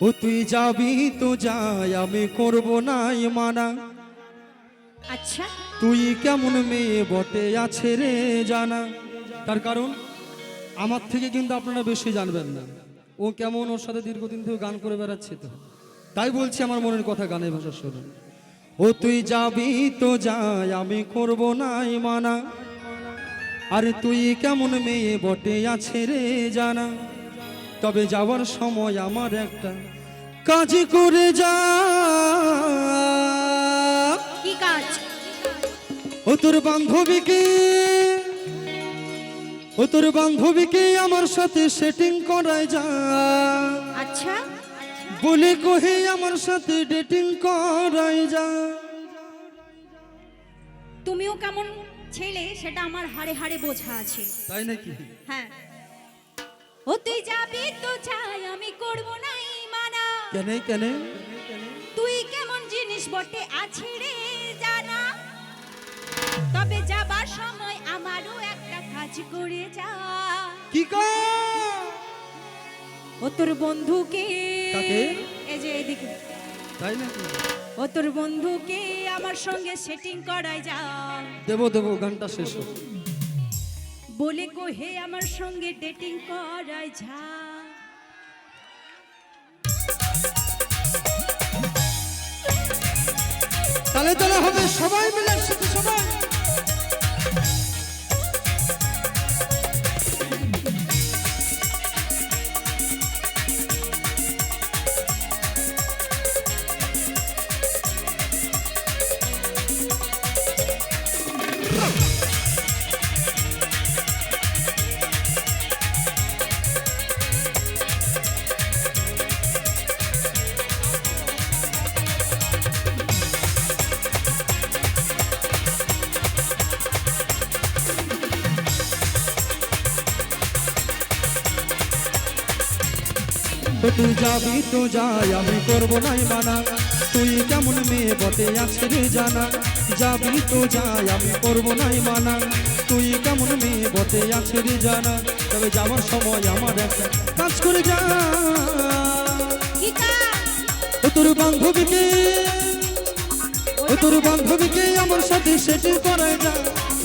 ও তুই যাবি তো যাই আমি করব নাই মানা আচ্ছা। তুই কেমন মেয়ে বটে আছে রে জানা। তার কারণ আমার থেকে কিন্তু আপনারা বেশি জানবেন না। ও কেমন ওর সাথে দীর্ঘদিন থেকে গান করে বেড়াচ্ছে তো। তাই বলছি আমার মনের কথা গানের ভাষা শুনুন ও তুই যাবি তো যাই আমি করব নাই মানা আরে তুই কেমন মেয়ে বটে আছে রে জানা। তবে যাওয়ার সময় আমার একটা কাজ করে যা। কি কাজ? ও তোর বান্ধবীকে ও তোর বান্ধবীকে আমার সাথে সেটিং করায় যা। আচ্ছা। বলে কহে আমার সাথে ডেটিং করায় যা। তুমিও কেমন ছেলে সেটা আমার হাড়ে হাড়ে বোঝা আছে। তাই নাকি? হ্যাঁ। ও তুই যাবি তো চাই আমি করব নাই মানা কেন কেন? তুই কেমন জিনিস বটে আছে রে জানা। তবে যাবার সময় আমারও একটা কাজ করে যা। কি কর ও তোর বন্ধুকে? এই যে এদিকে। তাই নাকি? ও তোর বন্ধুকে আমার সঙ্গে সেটিং করায় যা। দেবো দেবো গানটা শেষ হোক। বলে কোহে আমার সঙ্গে ডেটিং করায় ঝা। তাহলে তাহলে হবে সবাই মিলে। তো তুই যাবি তো যাই আমি করব নাই মানা। তুই কেমন মেয়ে বটে আছে রে জানা। যাবি তো যাই আমি করব নাই মানা। তুই কেমন মেয়ে বটে আছে রে জানা। তবে যাওয়ার সময় আমার একটা কাজ করে যা। তোর বান্ধবীকে তোর বান্ধবীকে আমার সাথে সেটিং করায় যা।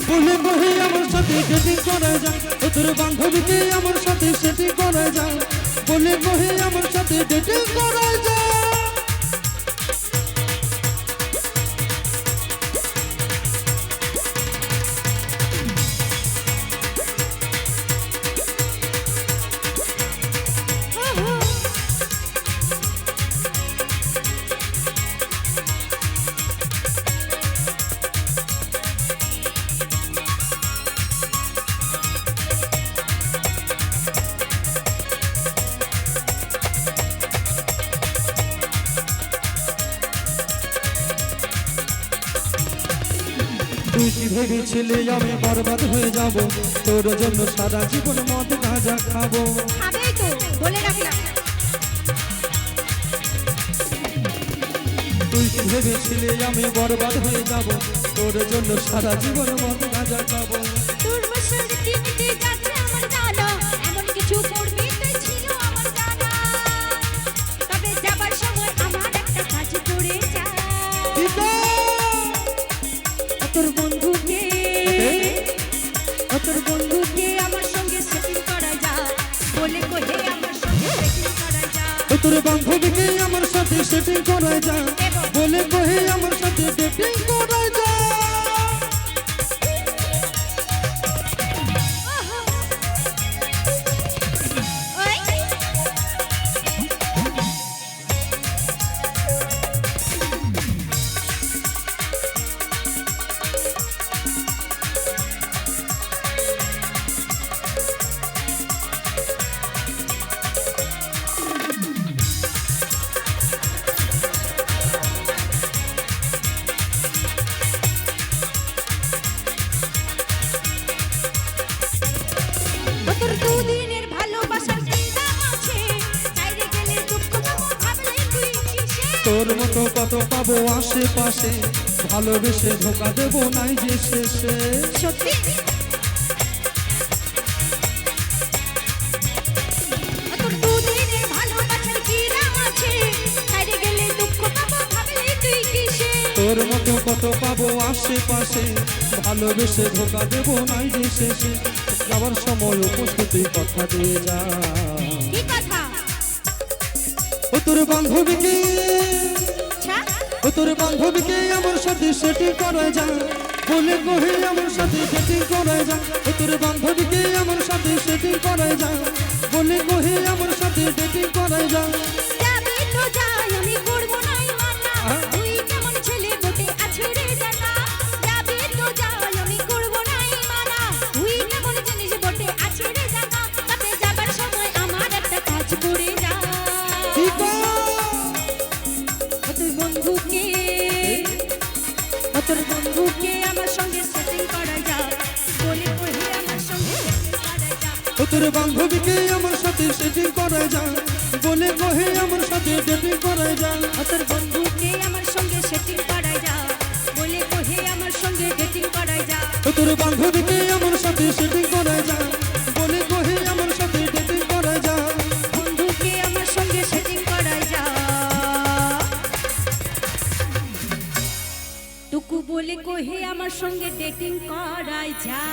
বলে বহে আমার সাথে সেটিং করায় যা। তোর বান্ধবীকে আমার সাথে সেটিং করায় যা। বলে বহে আমার সাথে ডেটিং করা যা তুই কি ভেবেছিলি আমি বরবাদ হয়ে যাব? তোর জন্য সারা জীবন মদ গাঁজা খাব। খাবেই তো বলে রাখলাম তুই কি ভেবেছিলি আমি বরবাদ হয়ে যাব? তোর জন্য সারা জীবন মদ গাঁজা খাব। তোর বন্ধুকে ও তোর বন্ধুকে আমার সঙ্গে সেটিং করা যা। বলে কহে আমার সঙ্গে সেটিং করা যা। ও তোর বান্ধবীকে আমার সাথে সেটিং করা যা। বলে কহে আমার সাথে সেটিং করায় মতো কত পাবো আশেপাশে? ভালোবেসে ধোকা দেবো নাই যে শেষে। তোর মতো কত পাবো আশেপাশে ভালোবেসে ধোকা দেবো নাই যে শেষে। যাওয়ার সময় উপস্থিতি কথা দিয়ে যা। ও তোর বান্ধবীকে। আচ্ছা। ও তোর বান্ধবীকে আমার সাথে সেটি করা যা। বলে কহে আমার সাথে সেটি করা যা। ও তোর বান্ধবীকে আমার সাথে সেটি করা যা। বলে কহে আমার সাথে সেটি করা যা। আমার সঙ্গে সেটিং করা যা বলে কহি আমার সঙ্গে তোর বান্ধবীকে আমার সাথে সেটিং করা যা বলে কহে আমার সাথে ডেটিং করা যা ও তোর বন্ধুকে আমার সঙ্গে সেটিং করা যা বলে কহে আমার সঙ্গে ডেটিং করা যা তোর বান্ধবীকে কহে আমার সঙ্গে ডেটিং করাই যা